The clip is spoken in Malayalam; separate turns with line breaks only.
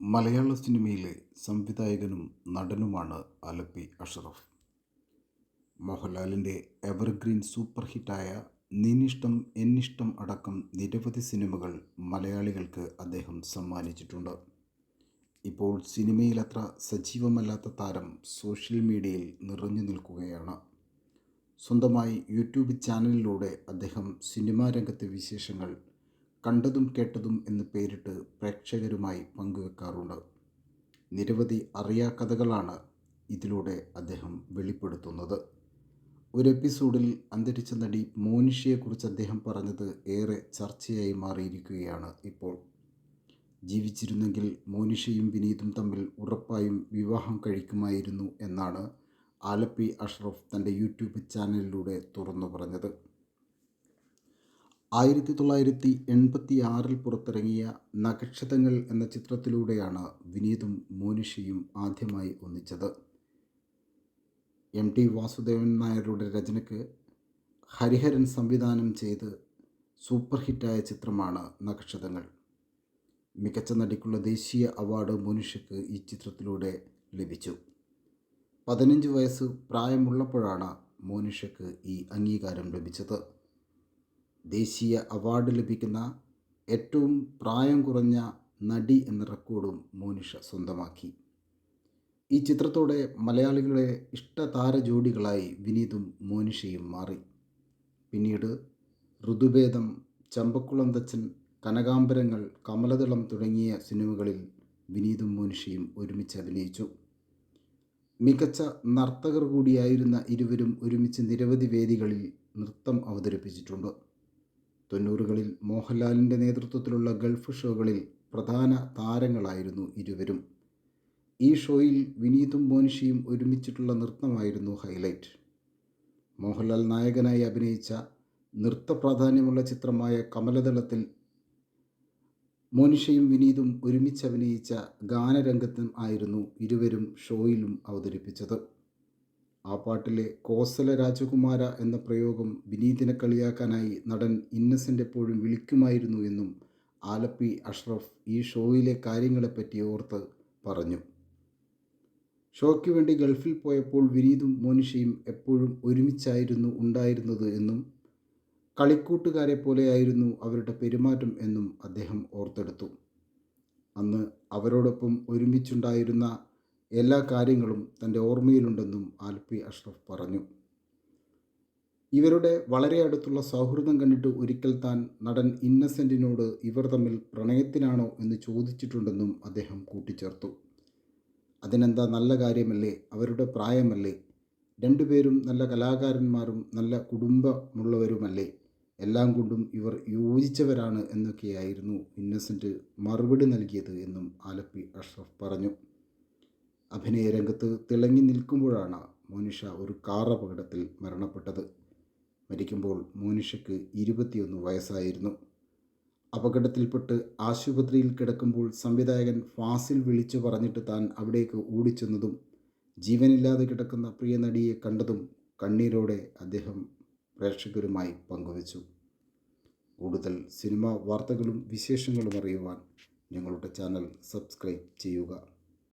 മലയാള സിനിമയിലെ സംവിധായകനും നടനുമാണ് അലപ്പി അഷറഫ്. മോഹൻലാലിന്റെ എവർഗ്രീൻ സൂപ്പർ ഹിറ്റായ നിന്നിഷ്ടം എന്നിഷ്ടം അടക്കം നിരവധി സിനിമകൾ മലയാളികൾക്ക് അദ്ദേഹം സമ്മാനിച്ചിട്ടുണ്ട്. ഇപ്പോൾ സിനിമയിലത്ര സജീവമല്ലാത്ത താരം സോഷ്യൽ മീഡിയയിൽ നിറഞ്ഞു നിൽക്കുകയാണ്. സ്വന്തമായി യൂട്യൂബ് ചാനലിലൂടെ അദ്ദേഹം സിനിമാ രംഗത്തെ വിശേഷങ്ങൾ കണ്ടതും കേട്ടതും എന്ന് പേരിട്ട് പ്രേക്ഷകരുമായി പങ്കുവെക്കാറുണ്ട്. നിരവധി അറിയാ കഥകളാണ് ഇതിലൂടെ അദ്ദേഹം വെളിപ്പെടുത്തുന്നത്. ഒരു എപ്പിസോഡിൽ അന്തരിച്ച നടി മോനിഷയെക്കുറിച്ച് അദ്ദേഹം പറഞ്ഞത് ഏറെ ചർച്ചയായി മാറിയിരിക്കുകയാണ് ഇപ്പോൾ. ജീവിച്ചിരുന്നെങ്കിൽ മോനിഷയും വിനീതും തമ്മിൽ ഉറപ്പായും വിവാഹം കഴിക്കുമായിരുന്നു എന്നാണ് ആലപ്പി അഷ്റഫ് തന്റെ യൂട്യൂബ് ചാനലിലൂടെ തുറന്നു പറഞ്ഞത്. ആയിരത്തി തൊള്ളായിരത്തി എൺപത്തി ആറിൽ പുറത്തിറങ്ങിയ നക്ഷതങ്ങൾ എന്ന ചിത്രത്തിലൂടെയാണ് വിനീതും മോനിഷയും ആദ്യമായി ഒന്നിച്ചത്. എം ടി വാസുദേവൻ നായരുടെ രചനയ്ക്ക് ഹരിഹരൻ സംവിധാനം ചെയ്ത് സൂപ്പർ ഹിറ്റായ ചിത്രമാണ് നക്ഷതങ്ങൾ മികച്ച നടിക്കുള്ള ദേശീയ അവാർഡ് മോനിഷയ്ക്ക് ഈ ചിത്രത്തിലൂടെ ലഭിച്ചു. പതിനഞ്ച് വയസ്സ് പ്രായമുള്ളപ്പോഴാണ് മോനിഷയ്ക്ക് ഈ അംഗീകാരം ലഭിച്ചത്. ദേശീയ അവാർഡ് ലഭിക്കുന്ന ഏറ്റവും പ്രായം കുറഞ്ഞ നടി എന്ന റെക്കോർഡും മോനിഷ സ്വന്തമാക്കി. ഈ ചിത്രത്തോടെ മലയാളികളുടെ ഇഷ്ടതാര ജോഡികളായി വിനീതും മോനിഷയും മാറി. പിന്നീട് ഋതുഭേദം ചമ്പക്കുളം തച്ചൻ കനകാംബരങ്ങൾ കമലദളം തുടങ്ങിയ സിനിമകളിൽ വിനീതും മോനിഷയും ഒരുമിച്ച് അഭിനയിച്ചു. മികച്ച നർത്തകർ കൂടിയായിരുന്ന ഇരുവരും ഒരുമിച്ച് നിരവധി വേദികളിൽ നൃത്തം അവതരിപ്പിച്ചിട്ടുണ്ട്. തൊണ്ണൂറുകളിൽ മോഹൻലാലിന്റെ നേതൃത്വത്തിലുള്ള ഗൾഫ് ഷോകളിൽ പ്രധാന താരങ്ങളായിരുന്നു ഇരുവരും. ഈ ഷോയിൽ വിനീതും മോനിഷിയും ഒരുമിച്ചിട്ടുള്ള നൃത്തമായിരുന്നു ഹൈലൈറ്റ്. മോഹൻലാൽ നായകനായി അഭിനയിച്ച നൃത്ത പ്രാധാന്യമുള്ള ചിത്രമായ കമലദളത്തിൽ മോനിഷയും വിനീതും ഒരുമിച്ച് അഭിനയിച്ച ഗാനരംഗത്തും ആയിരുന്നു ഇരുവരും ഷോയിലും അവതരിപ്പിച്ചത്. ആ പാട്ടിലെ കോസല രാജകുമാര എന്ന പ്രയോഗം വിനീതിനെ കളിയാക്കാനായി നടൻ ഇന്നസെന്റ് എപ്പോഴും വിളിക്കുമായിരുന്നു എന്നും ആലപ്പി അഷ്റഫ് ഈ ഷോയിലെ കാര്യങ്ങളെപ്പറ്റി ഓർത്ത് പറഞ്ഞു. ഷോയ്ക്ക് വേണ്ടി ഗൾഫിൽ പോയപ്പോൾ വിനീതും മോനിഷയും എപ്പോഴും ഒരുമിച്ചായിരുന്നു ഉണ്ടായിരുന്നത് എന്നും കളിക്കൂട്ടുകാരെ പോലെയായിരുന്നു അവരുടെ പെരുമാറ്റം എന്നും അദ്ദേഹം ഓർത്തെടുത്തു. അന്ന് അവരോടൊപ്പം ഒരുമിച്ചുണ്ടായിരുന്ന എല്ലാ കാര്യങ്ങളും തന്റെ ഓർമ്മയിലുണ്ടെന്നും ആൽപി അഷ്റഫ് പറഞ്ഞു. ഇവരുടെ വളരെ അടുത്തുള്ള സൗഹൃദം കണ്ടിട്ട് ഒരിക്കൽ താൻ നടൻ ഇന്നസെന്റിനോട് ഇവർ തമ്മിൽ പ്രണയത്തിനാണോ എന്ന് ചോദിച്ചിട്ടുണ്ടെന്നും അദ്ദേഹം കൂട്ടിച്ചേർത്തു. അതിനെന്താ നല്ല കാര്യമല്ലേ? അവരുടെ പ്രായമല്ലേ? രണ്ടുപേരും നല്ല കലാകാരന്മാരും നല്ല കുടുംബമുള്ളവരുമല്ലേ? എല്ലാം കൊണ്ടും ഇവർ യോജിച്ചവരാണ് എന്നൊക്കെയായിരുന്നു ഇന്നസെന്റ് മറുപടി നൽകിയത് എന്നും ആലപ്പി അഷ്റഫ് പറഞ്ഞു. അഭിനയ രംഗത്ത് തിളങ്ങി നിൽക്കുമ്പോഴാണ് മോനിഷ ഒരു കാർ അപകടത്തിൽ മരണപ്പെട്ടത്. മരിക്കുമ്പോൾ മോനിഷയ്ക്ക് ഇരുപത്തിയൊന്ന് വയസ്സായിരുന്നു. അപകടത്തിൽപ്പെട്ട് ആശുപത്രിയിൽ കിടക്കുമ്പോൾ സംവിധായകൻ ഫാസിൽ വിളിച്ചു പറഞ്ഞിട്ട് താൻ അവിടേക്ക് ഓടിച്ചെന്നതും ജീവനില്ലാതെ കിടക്കുന്ന പ്രിയ നടിയെ കണ്ടതും കണ്ണീരോടെ അദ്ദേഹം പ്രേക്ഷകരുമായി പങ്കുവച്ചു. കൂടുതൽ സിനിമാ വാർത്തകളും വിശേഷങ്ങളും അറിയുവാൻ ഞങ്ങളുടെ ചാനൽ സബ്സ്ക്രൈബ് ചെയ്യുക.